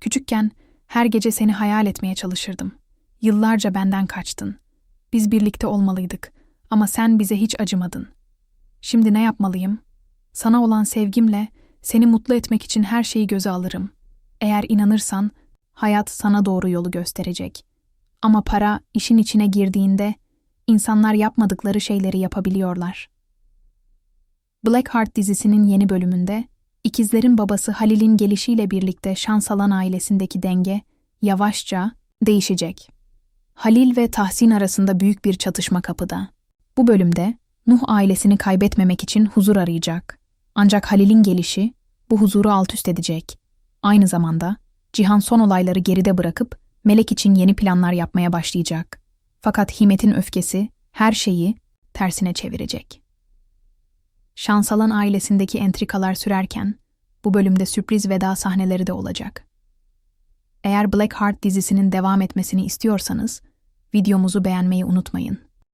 Küçükken her gece seni hayal etmeye çalışırdım. Yıllarca benden kaçtın. Biz birlikte olmalıydık ama sen bize hiç acımadın. Şimdi ne yapmalıyım? Sana olan sevgimle seni mutlu etmek için her şeyi göze alırım. Eğer inanırsan hayat sana doğru yolu gösterecek. Ama para işin içine girdiğinde insanlar yapmadıkları şeyleri yapabiliyorlar. Blackheart dizisinin yeni bölümünde ikizlerin babası Halil'in gelişiyle birlikte şans alan ailesindeki denge yavaşça değişecek. Halil ve Tahsin arasında büyük bir çatışma kapıda. Bu bölümde Nuh ailesini kaybetmemek için huzur arayacak. Ancak Halil'in gelişi bu huzuru alt üst edecek. Aynı zamanda Cihan son olayları geride bırakıp Melek için yeni planlar yapmaya başlayacak. Fakat Himet'in öfkesi her şeyi tersine çevirecek. Şansalan ailesindeki entrikalar sürerken bu bölümde sürpriz veda sahneleri de olacak. Eğer Blackheart dizisinin devam etmesini istiyorsanız videomuzu beğenmeyi unutmayın.